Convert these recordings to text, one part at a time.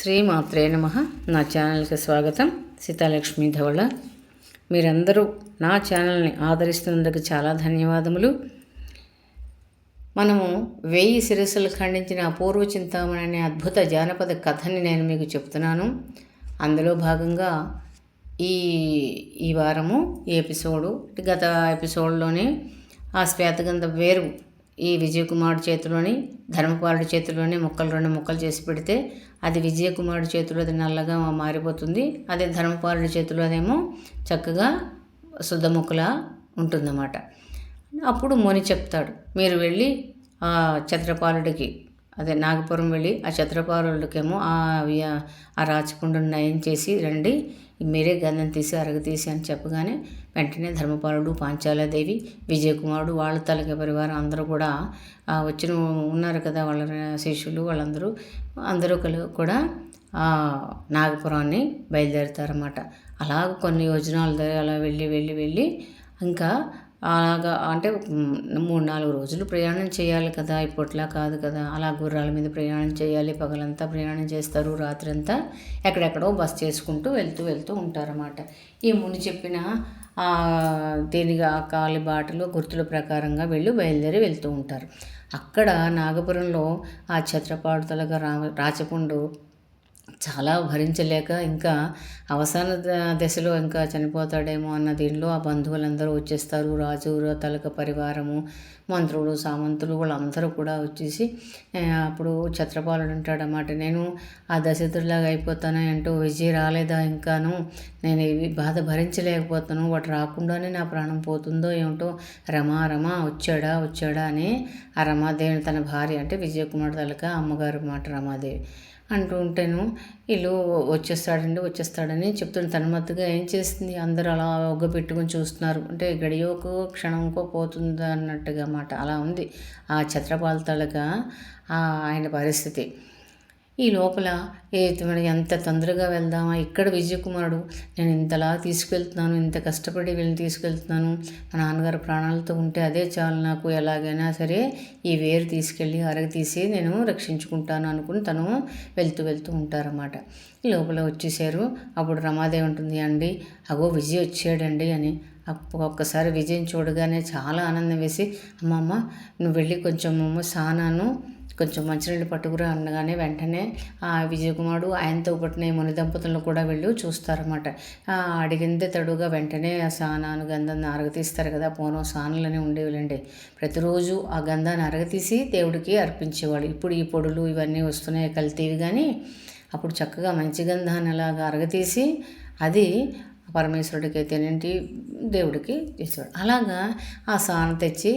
శ్రీమాత్రే నమ. నా ఛానల్కి స్వాగతం. సీతాలక్ష్మి ధవళ. మీరందరూ నా ఛానల్ని ఆదరిస్తున్నందుకు చాలా ధన్యవాదములు. మనము వెయ్యి శిరస్సులు ఖండించిన అపూర్వ చింతామణి అనే అద్భుత జానపద కథని నేను మీకు చెప్తున్నాను. అందులో భాగంగా ఈ ఈ వారము ఈ ఎపిసోడు గత ఎపిసోడ్లోనే ఆ శ్వేతగంధ వేరు ఈ విజయకుమారుడు చేతిలోని ధర్మపాలుడి చేతిలోనే ముక్కలు రెండు ముక్కలు చేసి పెడితే అది విజయకుమారుడి చేతిలో అది నల్లగా మారిపోతుంది. అదే ధర్మపాలుడి చేతిలో అదేమో చక్కగా శుద్ధ ముక్కలా ఉంటుందన్నమాట. అప్పుడు ముని చెప్తాడు మీరు వెళ్ళి ఆ అదే నాగపురం వెళ్ళి ఆ ఛత్రపాలుడికేమో ఆ ఆ నయం చేసి రండి మీరే గంధం తీసి అరగతీసి అని చెప్పగానే వెంటనే ధర్మపాలుడు పాంచాలదేవి విజయకుమారుడు వాళ్ళ తలక పరివారం అందరూ కూడా వచ్చిన ఉన్నారు కదా వాళ్ళ శిష్యులు వాళ్ళందరూ అందరూ కూడా నాగపురాన్ని బయలుదేరుతారన్నమాట. అలాగ కొన్ని యోజనాలు అలా వెళ్ళి వెళ్ళి వెళ్ళి ఇంకా అలాగా అంటే మూడు నాలుగు రోజులు ప్రయాణం చేయాలి కదా ఇప్పట్లా కాదు కదా. అలా గుర్రాల మీద ప్రయాణం చేయాలి పగలంతా ప్రయాణం చేస్తారు రాత్రంతా ఎక్కడెక్కడో బస్ చేసుకుంటూ వెళ్తూ వెళ్తూ ఉంటారన్నమాట. ఈ ముని చెప్పిన దేనిగా కాలి బాటలు గుర్తుల ప్రకారంగా వెళ్ళి బయలుదేరి వెళ్తూ ఉంటారు. అక్కడ నాగపురంలో ఆ ఛత్రపాడుతలగా రా రాచపుండు చాలా భరించలేక ఇంకా అవసాన దశలో ఇంకా చనిపోతాడేమో అన్న దీనిలో ఆ బంధువులందరూ వచ్చేస్తారు. రాజు తలక పరివారము మంత్రులు సామంతులు వాళ్ళందరూ కూడా వచ్చేసి అప్పుడు ఛత్రపాలుడు ఉంటాడనమాట నేను ఆ దశతుడిలాగా అయిపోతాను అంటూ విజయ్ రాలేదా ఇంకాను? నేను ఇవి బాధ భరించలేకపోతాను వాటి రాకుండానే నా ప్రాణం పోతుందో ఏమిటో? రమా రమా వచ్చాడా వచ్చాడా అని ఆ రమాదేవిని తన భార్య అంటే విజయకుమార్ తలక అమ్మగారు మాట రమాదేవి. అంటూ ఉంటేను వీళ్ళు వచ్చేస్తాడండి వచ్చేస్తాడని చెప్తున్న తన్మత్తుగా ఏం చేస్తుంది? అందరూ అలా ఒగ్గ పెట్టుకొని చూస్తున్నారు. అంటే గడియోకో క్షణంకో పోతుంది అన్నట్టుగా అన్నమాట అలా ఉంది. ఆ ఛత్రపాలతలుగా ఆయన పరిస్థితి. ఈ లోపల ఏ ఎంత తొందరగా వెళ్దామా ఇక్కడ విజయకుమారుడు? నేను ఇంతలా తీసుకెళ్తున్నాను ఇంత కష్టపడి వీళ్ళని తీసుకెళ్తున్నాను మా నాన్నగారు ప్రాణాలతో ఉంటే అదే చాలు నాకు. ఎలాగైనా సరే ఈ వేరు తీసుకెళ్ళి అరగ తీసి నేను రక్షించుకుంటాను అనుకుని తను వెళ్తూ వెళ్తూ ఉంటారన్నమాట. ఈ లోపల వచ్చేసారు అప్పుడు రమాదేవి ఉంటుంది అండి అగో విజయ్ వచ్చాడండి అని. ఒక్కసారి విజయం చూడగానే చాలా ఆనందం వేసి అమ్మమ్మ నువ్వు వెళ్ళి కొంచెం సానాను కొంచెం మంచినీళ్ళు పట్టుకురా అనగానే వెంటనే ఆ విజయకుమారుడు ఆయనతో పుట్టిన ముని దంపతులను కూడా వెళ్ళి చూస్తారన్నమాట. అడిగిందే తడుగా వెంటనే ఆ సానాను గంధాన్ని అరగతీస్తారు కదా పూర్వం సానులని ఉండేవిలండి ప్రతిరోజు ఆ గంధాన్ని అరగతీసి దేవుడికి అర్పించేవాడు ఇప్పుడు ఈ పొడులు ఇవన్నీ వస్తున్నాయి కల్తీవి కానీ అప్పుడు చక్కగా మంచి గంధాన్ని అలాగా అరగతీసి అది పరమేశ్వరుడికి అయితేనేంటి దేవుడికి చేసేవాడు అలాగా ఆ సాన తెచ్చి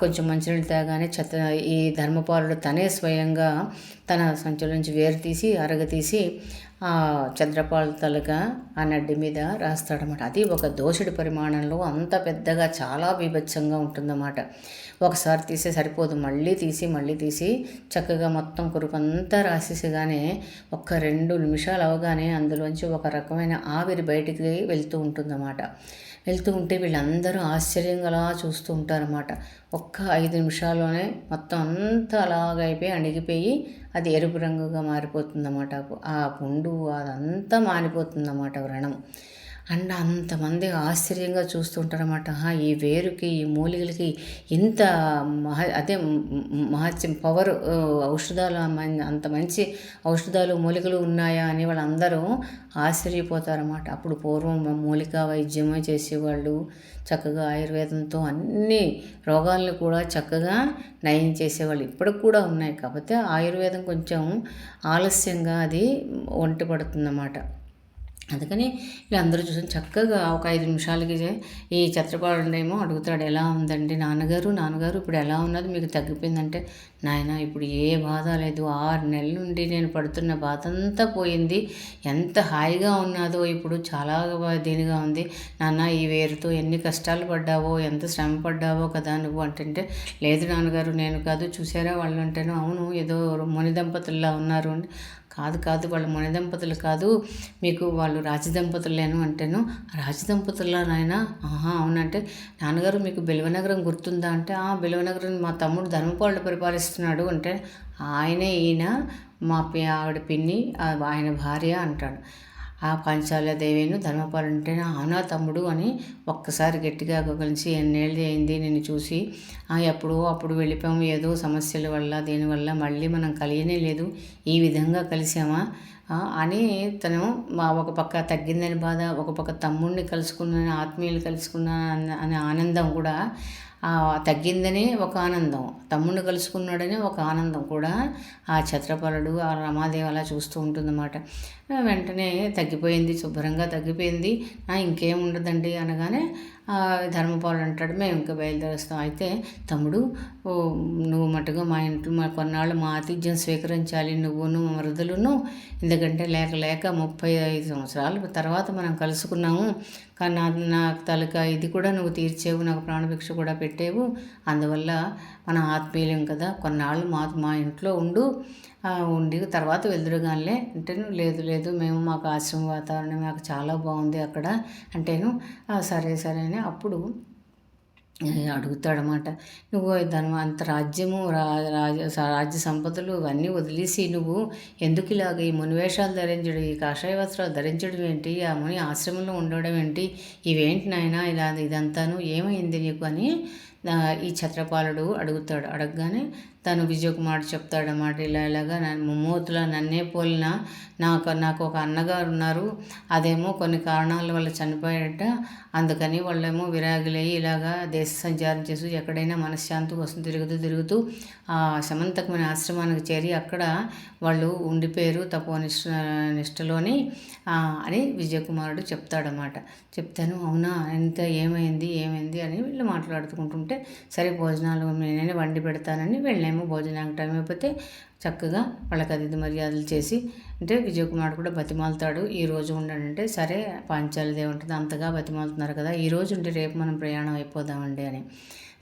కొంచెం మంచినీళ్ళు తాగానే చెత్త ఈ ధర్మపాలుడు తనే స్వయంగా తన సంచుల నుంచి వేరు తీసి అరగ తీసి తలగా ఆ నడ్డి మీద రాస్తాడనమాట అది ఒక దోషుడి పరిమాణంలో అంత పెద్దగా చాలా బీభత్సంగా ఉంటుందన్నమాట. ఒకసారి తీసే సరిపోదు. మళ్ళీ తీసి మళ్ళీ తీసి చక్కగా మొత్తం కురుపంతా రాసేసగానే ఒక్క రెండు నిమిషాలు అవగానే అందులోంచి ఒక రకమైన ఆవిరి బయటికి వెళ్తూ ఉంటుందన్నమాట. వెళ్తూ ఉంటే వీళ్ళందరూ ఆశ్చర్యంగా అలా చూస్తూ ఉంటారన్నమాట. ఒక్క ఐదు నిమిషాల్లోనే మొత్తం అంతా అలాగైపోయి అణిగిపోయి అది ఎరుపు రంగుగా మారిపోతుందన్నమాట. ఆ పుండు అదంతా మారిపోతుందన్నమాట వ్రణం. అండ్ అంతమంది ఆశ్చర్యంగా చూస్తుంటారన్నమాట. ఈ వేరుకి ఈ మూలికలకి ఇంత మహ అదే మహత్యం పవర్ ఔషధాలు అంత మంచి ఔషధాలు మూలికలు ఉన్నాయా అని వాళ్ళందరూ ఆశ్చర్యపోతారన్నమాట. అప్పుడు పూర్వం మూలికా వైద్యమే చేసేవాళ్ళు. చక్కగా ఆయుర్వేదంతో అన్ని రోగాలను కూడా చక్కగా నయం చేసేవాళ్ళు. ఇప్పటికి కూడా ఉన్నాయి. కాకపోతే ఆయుర్వేదం కొంచెం ఆలస్యంగా అది ఒంటి పడుతుందన్నమాట అందుకని వీళ్ళందరూ చూసాను చక్కగా ఒక ఐదు నిమిషాలకి ఈ ఏమో అడుగుతాడు ఎలా ఉందండి నాన్నగారు? నాన్నగారు ఇప్పుడు ఎలా ఉన్నది మీకు తగ్గిపోయిందంటే? నాయన ఇప్పుడు ఏ బాధ లేదు. ఆరు నెలల నుండి నేను పడుతున్న బాధ అంతా పోయింది. ఎంత హాయిగా ఉన్నదో ఇప్పుడు చాలా దీనిగా ఉంది. నాన్న ఈ వేరుతో ఎన్ని కష్టాలు పడ్డావో ఎంత శ్రమ పడ్డావో కదా నువ్వు అంటే లేదు నాన్నగారు నేను కాదు. చూసారా వాళ్ళు అంటేనో అవును ఏదో ముని దంపతుల్లా ఉన్నారు. కాదు కాదు వాళ్ళు మన దంపతులు కాదు మీకు వాళ్ళు రాజదంపతులేను అంటేను రాజదంపతుల నాయన ఆహా అవునంటే నాన్నగారు మీకు బిల్వనగరం గుర్తుందా అంటే ఆ బిల్వనగరం మా తమ్ముడు ధర్మపాళ్ళు పరిపాలిస్తున్నాడు అంటే ఆయనే ఈయన మా పి ఆవిడ పిన్ని ఆయన భార్య అంటాడు. ఆ దేవిను ధర్మపాలు అంటే అవునా తమ్ముడు అని ఒక్కసారి గట్టిగా కలిసి ఎన్నేళ్ళు అయింది? నేను చూసి ఎప్పుడో అప్పుడు వెళ్ళిపోయాము ఏదో సమస్యల వల్ల దీనివల్ల మళ్ళీ మనం కలియనే లేదు. ఈ విధంగా కలిసామా అని తను మా ఒక పక్క తగ్గిందని బాధ ఒక పక్క తమ్ముడిని కలుసుకున్నాను ఆత్మీయులు కలుసుకున్నాను అనే ఆనందం కూడా తగ్గిందని ఒక ఆనందం. తమ్ముడిని కలుసుకున్నాడని ఒక ఆనందం కూడా ఆ ఛత్రపాలుడు ఆ రమాదేవి అలా చూస్తూ ఉంటుందన్నమాట. వెంటనే తగ్గిపోయింది శుభ్రంగా తగ్గిపోయింది. ఇంకేం ఉండదండి అనగానే ధర్మపాలు అంటాడు మేము ఇంకా బయలుదేరుస్తాం. అయితే తమ్ముడు నువ్వు మటుగా మా ఇంట్లో మా కొన్నాళ్ళు మా ఆతిథ్యం స్వీకరించాలి నువ్వును మరుదులను ఎందుకంటే లేక లేక ముప్పై ఐదు సంవత్సరాల తర్వాత మనం కలుసుకున్నాము. కానీ నా నాకు తలక ఇది కూడా నువ్వు తీర్చేవు నాకు ప్రాణభిక్ష కూడా పెట్టేవు. అందువల్ల మన ఆత్మీయులం కదా కొన్నాళ్ళు మా మా ఇంట్లో ఉండు. ఉండి తర్వాత వెళ్దురుగానే అంటేను లేదు లేదు మేము మాకు ఆశ్రమ వాతావరణం మాకు చాలా బాగుంది అక్కడ. అంటేను సరే సరే అని అప్పుడు అడుగుతాడనమాట నువ్వు దాని అంత రాజ్యము రా రాజ రాజ్య సంపదలు ఇవన్నీ వదిలేసి నువ్వు ఎందుకు ఇలాగ ఈ మునివేషాలు ధరించడం ఈ కాషాయ వస్త్రాలు ధరించడం ఏంటి? ఆ ముని ఆశ్రమంలో ఉండడం ఏంటి? ఇవేంటి నాయన ఇలా ఇదంతాను? ఏమైంది నీకు? అని ఈ ఛత్రపాలుడు అడుగుతాడు. అడగగానే తను విజయకుమార్ చెప్తాడన్నమాట ఇలా ఇలాగా ముమ్మూతుల నన్నే పోలిన నాకు నాకు ఒక అన్నగారు ఉన్నారు. అదేమో కొన్ని కారణాల వల్ల చనిపోయాడట. అందుకని వాళ్ళేమో విరాగులయ్యి ఇలాగా దేశ సంచారం చేస్తూ ఎక్కడైనా మనశ్శాంతి కోసం తిరుగుతూ తిరుగుతూ ఆ సమంతకమైన ఆశ్రమానికి చేరి అక్కడ వాళ్ళు ఉండిపోయారు తపో నిష్ట నిష్టలోని అని విజయకుమారుడు చెప్తాడనమాట చెప్తాను అవునా? ఎంత ఏమైంది? ఏమైంది? అని వీళ్ళు మాట్లాడుకుంటుంటే సరే భోజనాలు నేనే వండి పెడతానని వెళ్ళాము టైము భోజనానికి టైం అయిపోతే చక్కగా వాళ్ళకి అతిథి మర్యాదలు చేసి అంటే విజయకుమార్ కూడా బతిమాలుతాడు. ఈ రోజు ఉండంటే సరే పాంచాలదే ఉంటుంది అంతగా బతిమాలుతున్నారు కదా ఈ రోజు ఉంటే రేపు మనం ప్రయాణం అయిపోదామండి అని.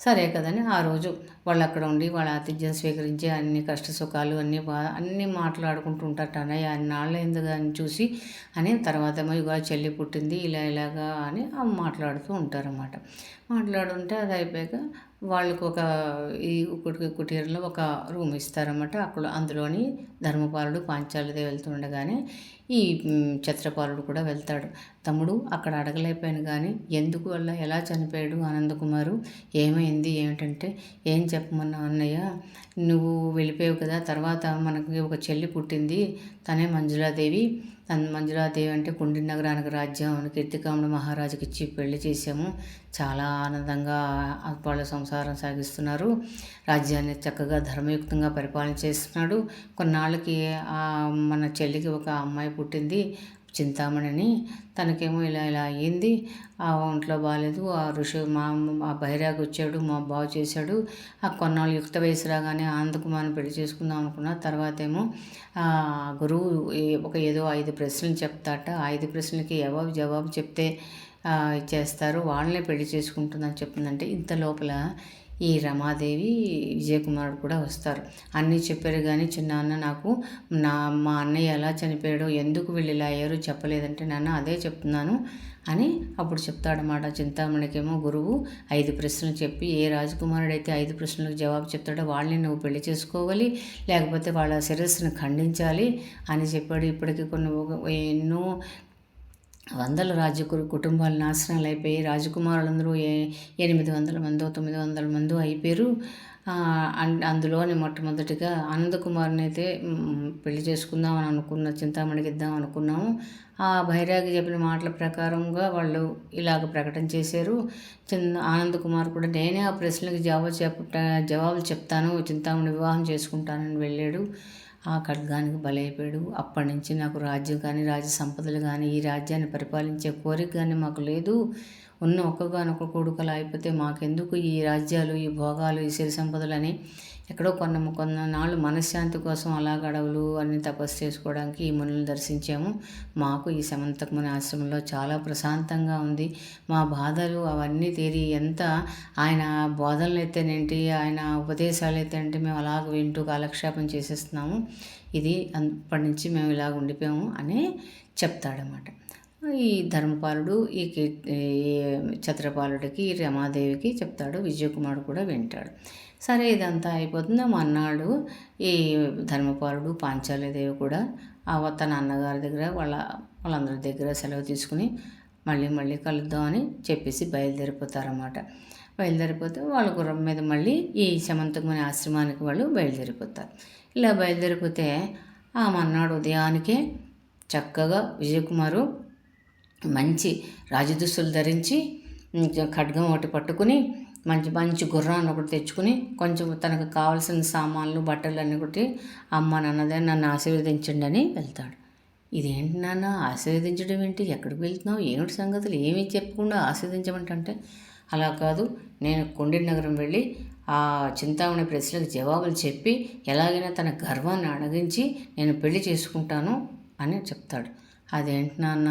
సరే కదని ఆ రోజు వాళ్ళు అక్కడ ఉండి వాళ్ళ ఆతిథ్యం స్వీకరించి అన్ని కష్ట సుఖాలు అన్నీ బా అన్నీ మాట్లాడుకుంటూ ఉంటారట అన్నయ్య నాళ్ళు ఎందుగా అని చూసి అని తర్వాత ఇక చెల్లి పుట్టింది ఇలా ఇలాగా అని మాట్లాడుతూ ఉంటారన్నమాట. మాట్లాడుంటే అది అయిపోయాక వాళ్ళకు ఒక ఈ కుటీరంలో ఒక రూమ్ ఇస్తారన్నమాట. అక్కడ అందులోని ధర్మపాలుడు పాంచాలదే వెళ్తుండగానే ఈ ఛత్రపాలుడు కూడా వెళ్తాడు. తమ్ముడు అక్కడ అడగలేకపోయాను కానీ ఎందుకు వల్ల ఎలా చనిపోయాడు ఆనందకుమారు? ఏమైంది? ఏమిటంటే ఏం చెప్పమన్నావు అన్నయ్య? నువ్వు వెళ్ళిపోయావు కదా తర్వాత మనకి ఒక చెల్లి పుట్టింది తనే మంజులాదేవి. తన మంజులాదేవి అంటే కుండి నగరానికి రాజ్యం కీర్తికాముడు మహారాజుకి ఇచ్చి పెళ్ళి చేసాము చాలా ఆనందంగా వాళ్ళ సంసారం సాగిస్తున్నారు. రాజ్యాన్ని చక్కగా ధర్మయుక్తంగా పరిపాలన చేస్తున్నాడు. కొన్నాళ్ళకి మన చెల్లికి ఒక అమ్మాయి పుట్టింది చింతామణిని. తనకేమో ఇలా ఇలా అయ్యింది. ఆ ఒంట్లో బాగాలేదు ఆ ఋషి మా ఆ బైరాగ్ వచ్చాడు మా బాగు చేశాడు. ఆ కొన్నాళ్ళు యుక్త వయసు రాగానే ఆనందకుమార్ని పెళ్ళి చేసుకుందాం అనుకున్న తర్వాత ఏమో గురువు ఒక ఏదో ఐదు ప్రశ్నలు చెప్తాట. ఐదు ప్రశ్నలకి జవాబు జవాబు చెప్తే చేస్తారు వాళ్ళనే పెళ్ళి చేసుకుంటుందని చెప్తుందంటే ఇంత లోపల ఈ రమాదేవి విజయకుమారుడు కూడా వస్తారు. అన్నీ చెప్పారు కానీ చిన్నాన్న నాకు నా మా అన్నయ్య ఎలా చనిపోయాడో ఎందుకు వీళ్ళు ఇలా అయ్యారు చెప్పలేదంటే నాన్న అదే చెప్తున్నాను అని అప్పుడు చెప్తాడనమాట చింతామణికేమో గురువు ఐదు ప్రశ్నలు చెప్పి ఏ రాజకుమారుడు అయితే ఐదు ప్రశ్నలకు జవాబు చెప్తాడో వాళ్ళని నువ్వు పెళ్ళి చేసుకోవాలి లేకపోతే వాళ్ళ శిరస్సును ఖండించాలి అని చెప్పాడు. ఇప్పటికీ కొన్ని ఎన్నో వందల రాజు కుటుంబాలు నాశనాలు అయిపోయి రాజకుమారులందరూ ఎనిమిది వందల మందో తొమ్మిది వందల మందో అయిపోయారు. అందులోని మొట్టమొదటిగా ఆనందకుమార్ని అయితే పెళ్ళి చేసుకుందాం అని అనుకున్న చింతామణికి ఇద్దాం అనుకున్నాము. ఆ భైరాగి చెప్పిన మాటల ప్రకారంగా వాళ్ళు ఇలాగ ప్రకటన చేశారు. చిన్న ఆనంద్ కుమార్ కూడా నేనే ఆ ప్రశ్నలకు జవాబు చెప్ప జవాబులు చెప్తాను చింతామణి వివాహం చేసుకుంటానని వెళ్ళాడు. ఆ ఖడ్గానికి బలైపోయాడు. అప్పటి నుంచి నాకు రాజ్యం కానీ రాజ్య సంపదలు కానీ ఈ రాజ్యాన్ని పరిపాలించే కోరిక కానీ మాకు లేదు. ఉన్న ఒక్కగానొక్క కొడుకలు అయిపోతే మాకెందుకు ఈ రాజ్యాలు ఈ భోగాలు ఈ సిరి సంపదలు అని ఎక్కడో కొన్న నాళ్ళు మనశ్శాంతి కోసం అలా గడవలు అన్ని తపస్సు చేసుకోవడానికి ఈ మునులను దర్శించాము. మాకు ఈ సమంతకముని ఆశ్రమంలో చాలా ప్రశాంతంగా ఉంది. మా బాధలు అవన్నీ తీరి ఎంత ఆయన బోధనలు అయితేనేంటి ఆయన ఉపదేశాలు అయితే మేము అలాగ వింటూ కాలక్షేపం చేసేస్తున్నాము. ఇది అప్పటి నుంచి మేము ఇలాగ ఉండిపోయాము అని చెప్తాడనమాట ఈ ధర్మపాలుడు ఈ ఛత్రపాలుడికి రమాదేవికి చెప్తాడు. విజయకుమారుడు కూడా వింటాడు. సరే ఇదంతా అయిపోతుంది. అన్నాడు ఈ ధర్మపాలుడు పాంచాలదేవి కూడా ఆ తన అన్నగారి దగ్గర వాళ్ళ వాళ్ళందరి దగ్గర సెలవు తీసుకుని మళ్ళీ మళ్ళీ కలుద్దామని చెప్పేసి బయలుదేరిపోతారన్నమాట. బయలుదేరిపోతే వాళ్ళ గుర్రం మీద మళ్ళీ ఈ శమంతకమని ఆశ్రమానికి వాళ్ళు బయలుదేరిపోతారు. ఇలా బయలుదేరిపోతే ఆ మన్నాడు ఉదయానికే చక్కగా విజయకుమారు మంచి రాజదుస్తులు ధరించి ఖడ్గం ఒకటి పట్టుకుని మంచి మంచి గుర్రాన్ని ఒకటి తెచ్చుకుని కొంచెం తనకు కావాల్సిన సామాన్లు బట్టలు అన్నీ ఒకటి అమ్మ నాన్నదే నన్ను ఆశీర్వదించండి అని వెళ్తాడు. ఇదేంటి నాన్న? ఆశీర్వదించడం ఏంటి? ఎక్కడికి వెళ్తున్నావు? ఏమిటి సంగతులు? ఏమీ చెప్పకుండా ఆశీర్వదించమంటే అలా కాదు. నేను కొండి నగరం వెళ్ళి ఆ చింతామణి ప్రశ్నలకు జవాబులు చెప్పి ఎలాగైనా తన గర్వాన్ని అడగించి నేను పెళ్ళి చేసుకుంటాను అని చెప్తాడు. అదేంటి నాన్న?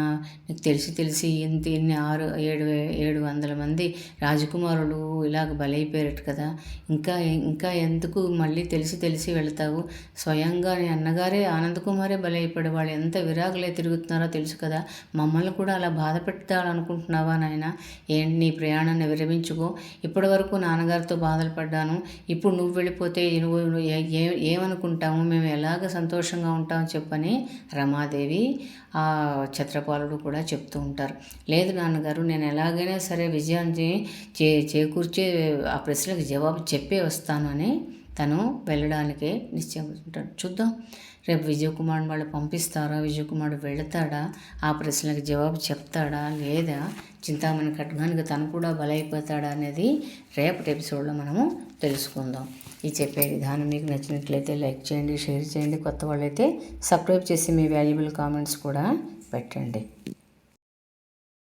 నీకు తెలిసి తెలిసి ఇంత ఇన్ని ఆరు ఏడు ఏడు వందల మంది రాజకుమారులు ఇలాగ బలైపోయారట కదా. ఇంకా ఇంకా ఎందుకు మళ్ళీ తెలిసి తెలిసి వెళ్తావు? స్వయంగా నీ అన్నగారే ఆనందకుమారే బలైపోయాడు. వాళ్ళు ఎంత విరాగులే తిరుగుతున్నారో తెలుసు కదా. మమ్మల్ని కూడా అలా బాధ పెట్టాలనుకుంటున్నావా నాయన? ఏంటి నీ ప్రయాణాన్ని విరమించుకో. ఇప్పటి వరకు నాన్నగారితో బాధలు పడ్డాను. ఇప్పుడు నువ్వు వెళ్ళిపోతే నువ్వు ఏ ఏమనుకుంటాము? మేము ఎలాగ సంతోషంగా ఉంటామో చెప్పని రమాదేవి ఆ ఛత్రపాలుడు కూడా చెప్తూ ఉంటారు. లేదు నాన్నగారు నేను ఎలాగైనా సరే విజయాన్ని చే చేకూర్చే ఆ ప్రశ్నలకు జవాబు చెప్పే వస్తాను అని తను వెళ్ళడానికే నిశ్చయించుకుంటాడు. చూద్దాం. రేపు విజయకుమార్ వాళ్ళు పంపిస్తారా? విజయ్ కుమార్ వెళతాడా? ఆ ప్రశ్నలకు జవాబు చెప్తాడా? లేదా చింతామణి ఖడ్గానికి తను కూడా బలైపోతాడా అనేది రేపటి ఎపిసోడ్లో మనము తెలుసుకుందాం. ఈ చెప్పే విధానం మీకు నచ్చినట్లయితే లైక్ చేయండి షేర్ చేయండి. కొత్త వాళ్ళైతే సబ్స్క్రైబ్ చేసి మీ వాల్యుబుల్ కామెంట్స్ కూడా పెట్టండి.